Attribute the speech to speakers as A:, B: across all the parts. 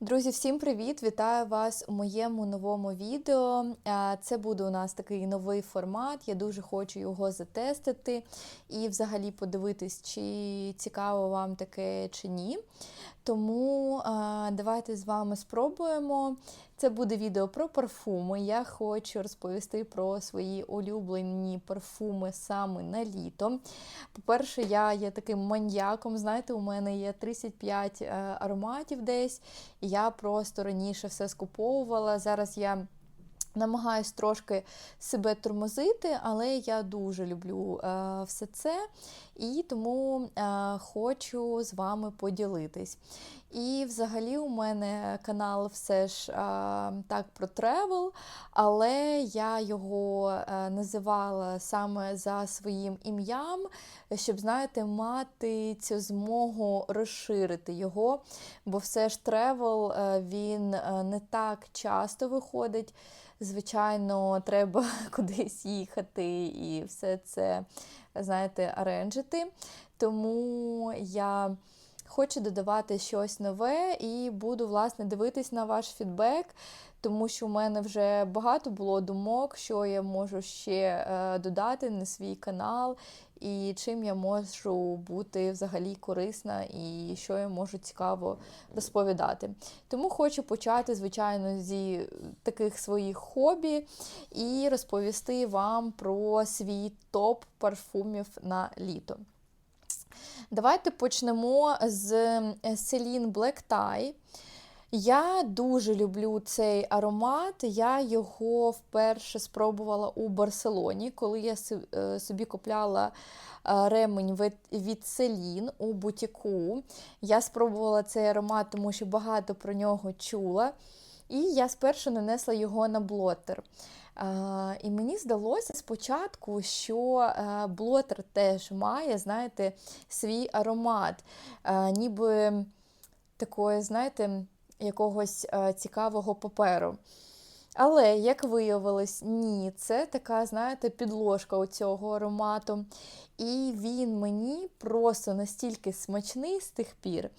A: Друзі, всім привіт! Вітаю вас у моєму новому відео. Це буде у нас такий новий формат. Я дуже хочу його затестити і взагалі подивитись, чи цікаво вам таке чи ні. Тому давайте з вами спробуємо. Це буде відео про парфуми. Я хочу розповісти про свої улюблені парфуми саме на літо. По-перше, я є таким маньяком. Знаєте, у мене є 35 е, ароматів десь. І я просто раніше все скуповувала. Зараз я. Намагаюсь трошки себе тормозити, але я дуже люблю е, все це і тому е, хочу з вами поділитись. І взагалі у мене канал все ж е, так про тревел, але я його е, називала саме за своїм ім'ям, щоб, знаєте, мати цю змогу розширити його, бо все ж тревел е, він е, не так часто виходить. Звичайно, треба кудись їхати і все це, знаєте, аренджити. Тому я хочу додавати щось нове і буду, власне, дивитись на ваш фідбек, тому що у мене вже багато було думок, що я можу ще е, додати на свій канал, і чим я можу бути взагалі корисна, і що я можу цікаво розповідати. Тому хочу почати, звичайно, зі таких своїх хобі і розповісти вам про свій топ парфумів на літо. Давайте почнемо з Celine Black Tie. Я дуже люблю цей аромат. Я його вперше спробувала у Барселоні, коли я собі купляла ремень від Celine у бутіку. Я спробувала цей аромат, тому що багато про нього чула. І я спершу нанесла його на блотер. І мені здалося спочатку, що блотер теж має, знаєте, свій аромат, ніби такої, знаєте, якогось цікавого паперу. Але, як виявилось, ні, це така, знаєте, підложка у цього аромату. І він мені просто настільки смачний з тих пір.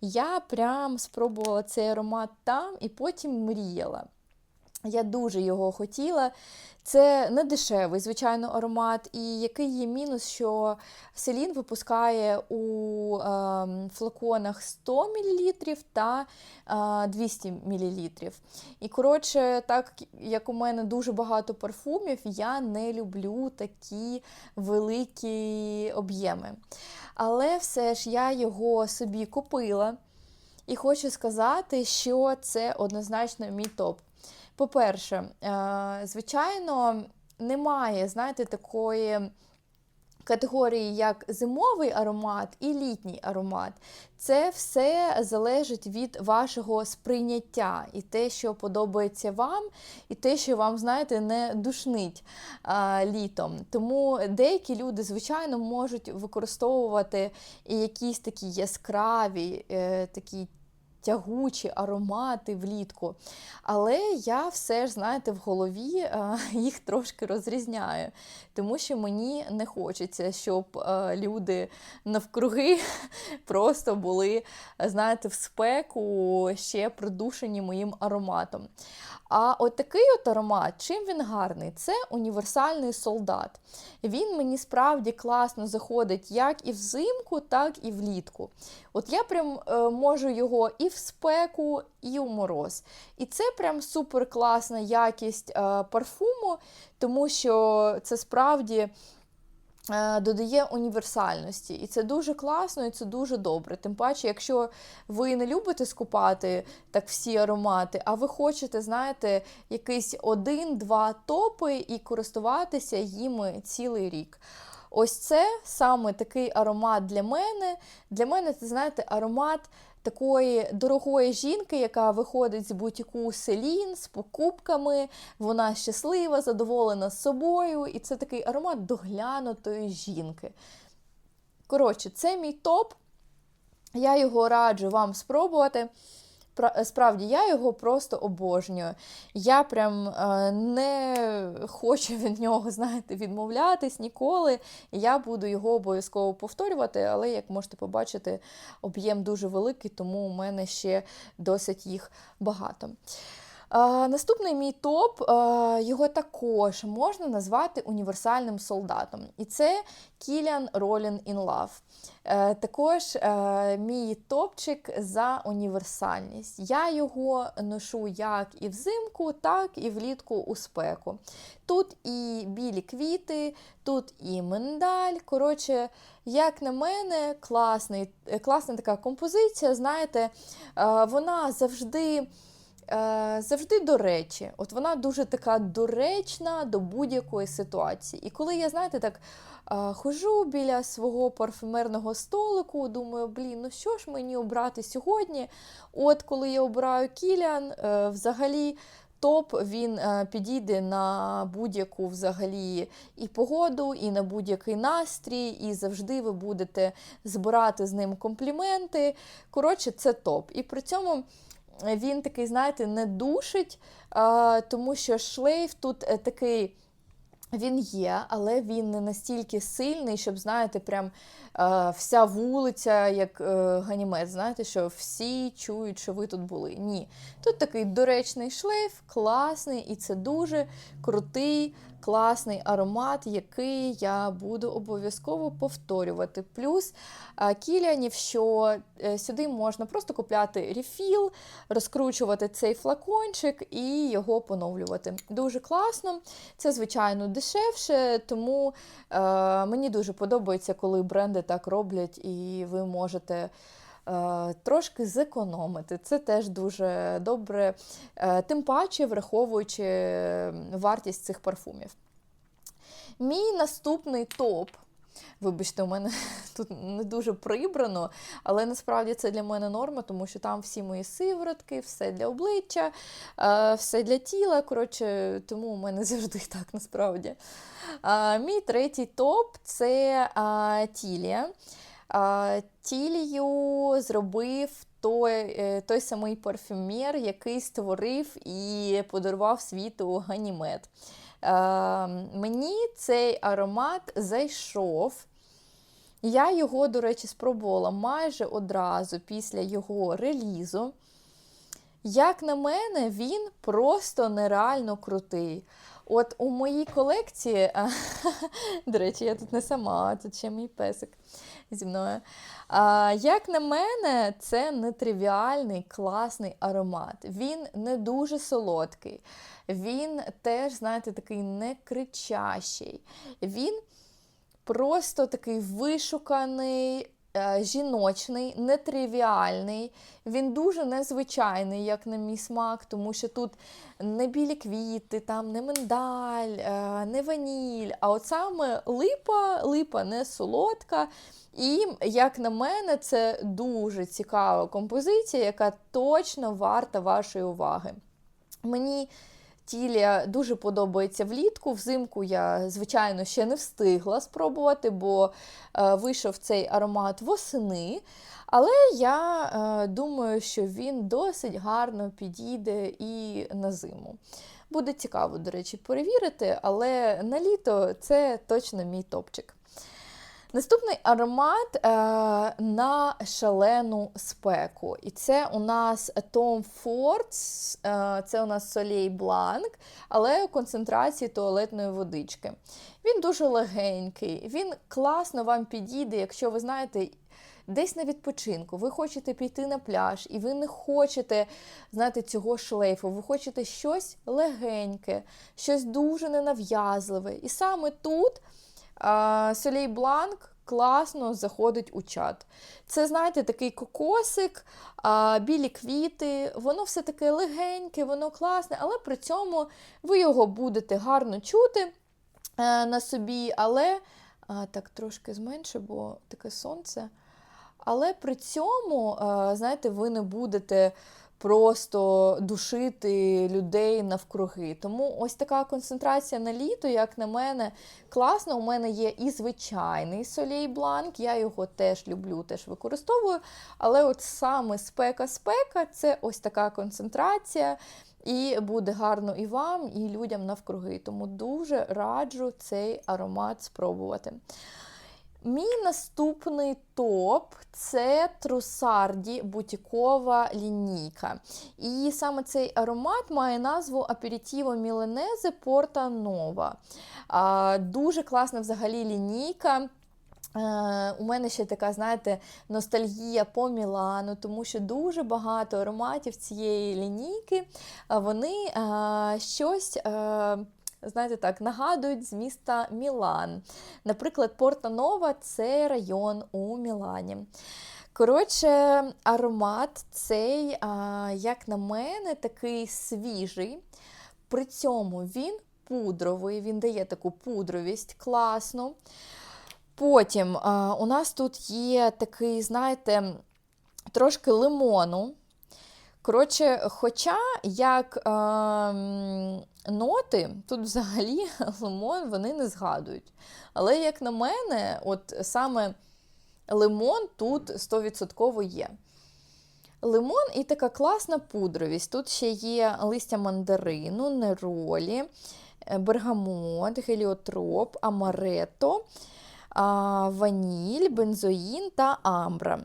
A: Я прям спробувала цей аромат там і потім мріяла. Я дуже його хотіла. Це не дешевий, звичайно, аромат. І який є мінус, що селін випускає у е, флаконах 100 мл та е, 200 мл. І, коротше, так як у мене дуже багато парфумів, я не люблю такі великі об'єми. Але все ж я його собі купила. І хочу сказати, що це однозначно мій топ. По-перше, е, звичайно, немає, знаєте, такої категорії, як зимовий аромат і літній аромат. Це все залежить від вашого сприйняття і те, що подобається вам, і те, що вам, знаєте, не душнить а, літом. Тому деякі люди, звичайно, можуть використовувати якісь такі яскраві, е, такі тягучі аромати влітку. Але я все ж, знаєте, в голові е, їх трошки розрізняю, тому що мені не хочеться, щоб е, люди навкруги просто були, знаєте, в спеку ще придушені моїм ароматом. А от такий от аромат, чим він гарний? Це універсальний солдат. Він мені справді класно заходить як і взимку, так і влітку. От я прям е, можу його і в спеку, і у мороз. І це прям супер класна якість е, парфуму, тому що це справді. Е, додає універсальності, і це дуже класно, і це дуже добре. Тим паче, якщо ви не любите скупати так всі аромати, а ви хочете, знаєте, якийсь один-два топи і користуватися їми цілий рік. Ось це саме такий аромат для мене. Для мене це, знаєте, аромат такої дорогої жінки, яка виходить з бутіку селін з покупками, вона щаслива, задоволена собою, і це такий аромат доглянутої жінки. Коротше, це мій топ. Я його раджу вам спробувати. Пра- справді я його просто обожнюю. Я прям е, не хочу від нього, знаєте, відмовлятись ніколи. Я буду його обов'язково повторювати, але як можете побачити, об'єм дуже великий, тому у мене ще досить їх багато. А, наступний мій топ, а, його також можна назвати універсальним солдатом. І це Кіліан Ролін in Love. Е, також е, мій топчик за універсальність. Я його ношу як і взимку, так і влітку у спеку. Тут і білі квіти, тут і миндаль. Коротше, як на мене, класний, е, класна така композиція. Знаєте, е, вона завжди. Е, Завжди до речі, от вона дуже така доречна до будь-якої ситуації. І коли я, знаєте, так е, хожу біля свого парфюмерного столику, думаю, блін, ну що ж мені обрати сьогодні? От коли я обираю кілян, е, взагалі. Топ він підійде на будь-яку взагалі і погоду, і на будь-який настрій, і завжди ви будете збирати з ним компліменти. Коротше, це топ. І при цьому він такий, знаєте, не душить, тому що шлейф тут е, такий. Він є, але він не настільки сильний, щоб, знаєте, прям е, вся вулиця, як е, ганімед, знаєте, що всі чують, що ви тут були. Ні. Тут такий доречний шлейф, класний, і це дуже крутий, класний аромат, який я буду обов'язково повторювати. Плюс е, кілянів, що е, сюди можна просто купляти рефіл, розкручувати цей флакончик і його поновлювати. Дуже класно. Це, звичайно, дешевше, тому е, мені дуже подобається, коли бренди так роблять, і ви можете. е, Трошки зекономити. Це теж дуже добре, е, тим паче враховуючи вартість цих парфумів. Мій наступний топ. Вибачте, у мене тут не дуже прибрано, але насправді це для мене норма, тому що там всі мої сиворотки, все для обличчя, е, все для тіла. Коротше, тому у мене завжди так насправді. Мій третій топ це Тілія. Тілію зробив той, е, той самий парфюмер, який створив і подарував світу Ганімед. Е, мені цей аромат зайшов. Я його, до речі, спробувала майже одразу після його релізу. Як на мене, він просто нереально крутий. От у моїй колекції, до речі, я тут не сама, тут ще мій песик зі мною. А, Як на мене, це нетривіальний класний аромат. Він не дуже солодкий, він теж, знаєте, такий не кричащий. Він просто такий вишуканий. е, Жіночний, нетривіальний, він дуже незвичайний, як на мій смак, тому що тут не білі квіти, там не миндаль, е, не ваніль, а от саме липа, липа не солодка. І, як на мене, це дуже цікава композиція, яка точно варта вашої уваги. Мені Тілія дуже подобається влітку. Взимку я, звичайно, ще не встигла спробувати, бо е, вийшов цей аромат восени. Але я е, думаю, що він досить гарно підійде і на зиму. Буде цікаво, до речі, перевірити, але на літо це точно мій топчик. Наступний аромат е, на шалену спеку. І це у нас Tom Ford, е, це у нас Soleil Blanc, але у концентрації туалетної водички. Він дуже легенький, він класно вам підійде, якщо ви знаєте. Десь на відпочинку, ви хочете піти на пляж, і ви не хочете знаєте, цього шлейфу, ви хочете щось легеньке, щось дуже ненав'язливе. І саме тут Солей Бланк класно заходить у чат. Це, знаєте, такий кокосик, білі квіти, воно все таке легеньке, воно класне, але при цьому ви його будете гарно чути е, на собі, але так трошки зменше, бо таке сонце. Але при цьому, знаєте, ви не будете просто душити людей навкруги. Тому ось така концентрація на літо, як на мене, класно. У мене є і звичайний солей бланк, я його теж люблю, теж використовую. Але от саме спека-спека це ось така концентрація. І буде гарно і вам, і людям навкруги. Тому дуже раджу цей аромат спробувати. Мій наступний топ це Трусарді бутікова лінійка. І саме цей аромат має назву Аперітіво Міленезе Порта Нова. Дуже класна взагалі лінійка. Е, у мене ще така, знаєте, ностальгія по Мілану, тому що дуже багато ароматів цієї лінійки, вони щось знаєте так, нагадують з міста Мілан. Наприклад, Порта Нова це район у Мілані. Коротше, аромат цей, як на мене, такий свіжий. При цьому він пудровий, він дає таку пудровість класну. Потім у нас тут є такий, знаєте, трошки лимону. Коротше, хоча як е, ноти, тут взагалі лимон вони не згадують. Але, як на мене, от саме лимон тут 100% є. Лимон і така класна пудровість. Тут ще є листя мандарину, неролі, е, бергамот, геліотроп, амарето, ваніль, бензоїн та амбра.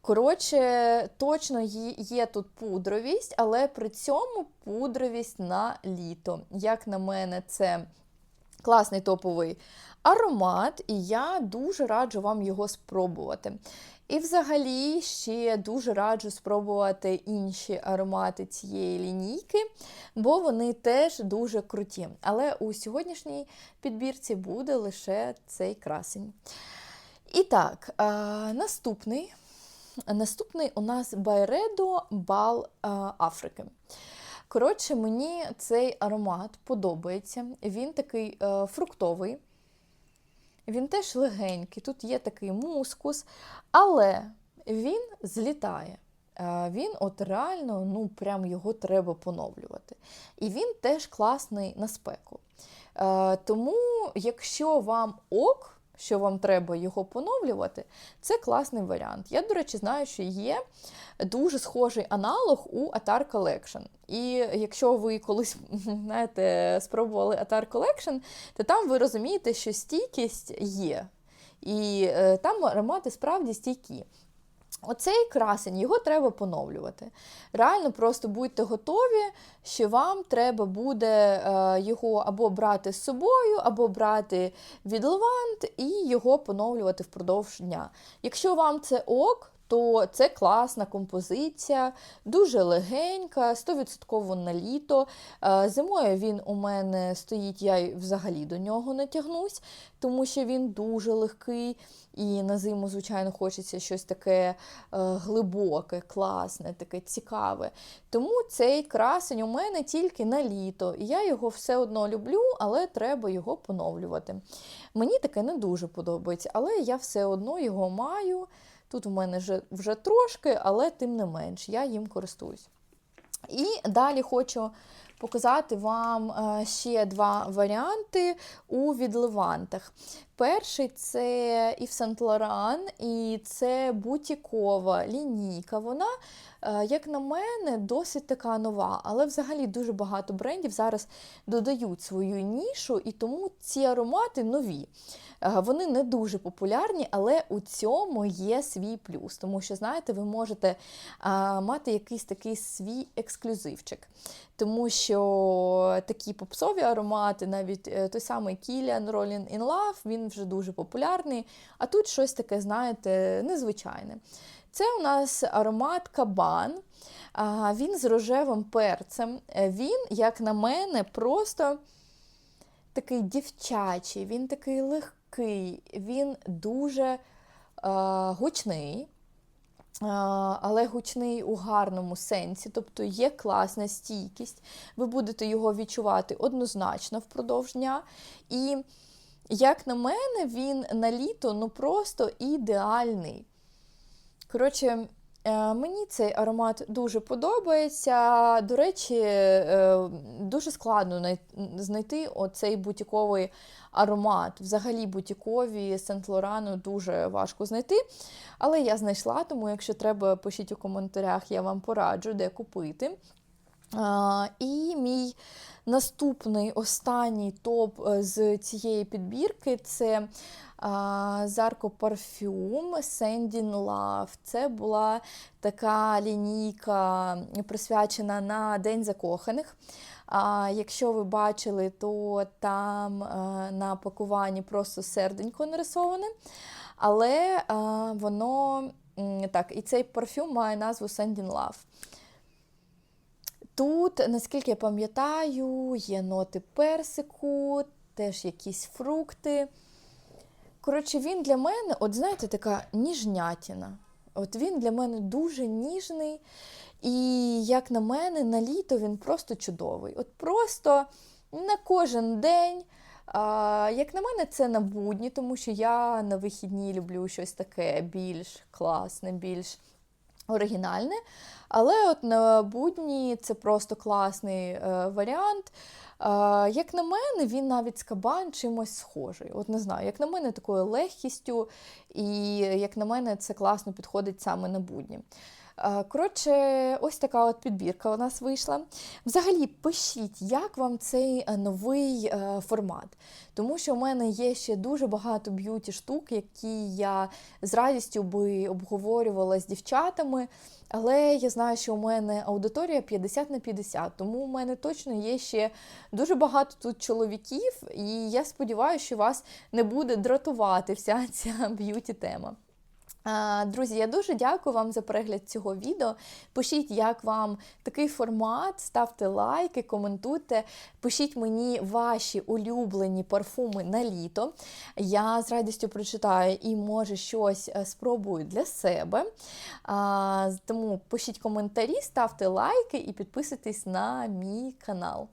A: Коротше, точно є тут пудровість, але при цьому пудровість на літо. Як на мене, це класний топовий аромат, і я дуже раджу вам його спробувати. І взагалі ще дуже раджу спробувати інші аромати цієї лінійки, бо вони теж дуже круті. Але у сьогоднішній підбірці буде лише цей красень. І так, наступний Наступний у нас Байредо Бал Африки. Коротше, мені цей аромат подобається. Він такий е, фруктовий, він теж легенький, тут є такий мускус, але він злітає. Е, він от реально, ну, прям його треба поновлювати. І він теж класний на спеку. Е, тому, якщо вам ок, що вам треба його поновлювати, це класний варіант. Я, до речі, знаю, що є дуже схожий аналог у Atar Collection. І якщо ви колись знаєте, спробували Atar Collection, то там ви розумієте, що стійкість є. І е, там аромати справді стійкі. Оцей красень, його треба поновлювати. Реально, просто будьте готові, що вам треба буде е, його або брати з собою, або брати від лавант і його поновлювати впродовж дня. Якщо вам це ок, то це класна композиція, дуже легенька, 100% на літо. Е, зимою він у мене стоїть, я взагалі до нього не тягнусь, тому що він дуже легкий. І на зиму, звичайно, хочеться щось таке е, глибоке, класне, таке цікаве. Тому цей красень у мене тільки на літо. І я його все одно люблю, але треба його поновлювати. Мені таке не дуже подобається, але я все одно його маю. Тут у мене вже, вже трошки, але тим не менш, я їм користуюсь. І далі хочу показати вам е, ще два варіанти у відливантах. Перший це Yves Saint Laurent, і це бутікова лінійка. Вона, е, як на мене, досить така нова, але взагалі дуже багато брендів зараз додають свою нішу, і тому ці аромати нові. Е, вони не дуже популярні, але у цьому є свій плюс. Тому що, знаєте, ви можете мати якийсь такий свій ексклюзивчик. Тому що такі попсові аромати, навіть е, той самий Kilian Rolling in Love, він вже дуже популярний. А тут щось таке, знаєте, незвичайне. Це у нас аромат кабан. Він з рожевим перцем. Е, він, як на мене, просто такий дівчачий, він такий легкий легкий, він дуже е, гучний, е, але гучний у гарному сенсі, тобто є класна стійкість. Ви будете його відчувати однозначно впродовж дня. І, як на мене, він на літо ну просто ідеальний. Коротше, Мені цей аромат дуже подобається. До речі, е, дуже складно знайти оцей бутіковий аромат. Взагалі бутікові Сент Лорану дуже важко знайти. Але я знайшла, тому якщо треба, пишіть у коментарях, я вам пораджу, де купити. І мій наступний останній топ е, з цієї підбірки це Зарко Парфюм Sending Love. Це була така лінійка, присвячена на День закоханих. А, якщо ви бачили, то там е, на пакуванні просто серденько нарисоване. Але воно так, і цей парфюм має назву Sending Love. Тут, наскільки я пам'ятаю, є ноти персику, теж якісь фрукти. Коротше, він для мене, от знаєте, така ніжнятіна. От він для мене дуже ніжний. І, як на мене, на літо він просто чудовий. От просто на кожен день. А, як на мене, це на будні, тому що я на вихідні люблю щось таке більш класне, більш оригінальне. Але от на будні це просто класний е, варіант. Е, як на мене, він навіть з кабан чимось схожий. От не знаю, як на мене, такою легкістю, і як на мене, це класно підходить саме на будні. Е, Коротше, ось така от підбірка у нас вийшла. Взагалі, пишіть, як вам цей е, новий е, формат. Тому що в мене є ще дуже багато б'юті штук, які я з радістю би обговорювала з дівчатами. Але я знаю, що у мене аудиторія 50 на 50, тому у мене точно є ще дуже багато тут чоловіків, і я сподіваюся, що вас не буде дратувати вся ця б'юті тема. А, Друзі, я дуже дякую вам за перегляд цього відео. Пишіть, як вам такий формат, ставте лайки, коментуйте, пишіть мені ваші улюблені парфуми на літо. Я з радістю прочитаю і, може, щось е, спробую для себе. Тому пишіть коментарі, ставте лайки і підписуйтесь на мій канал.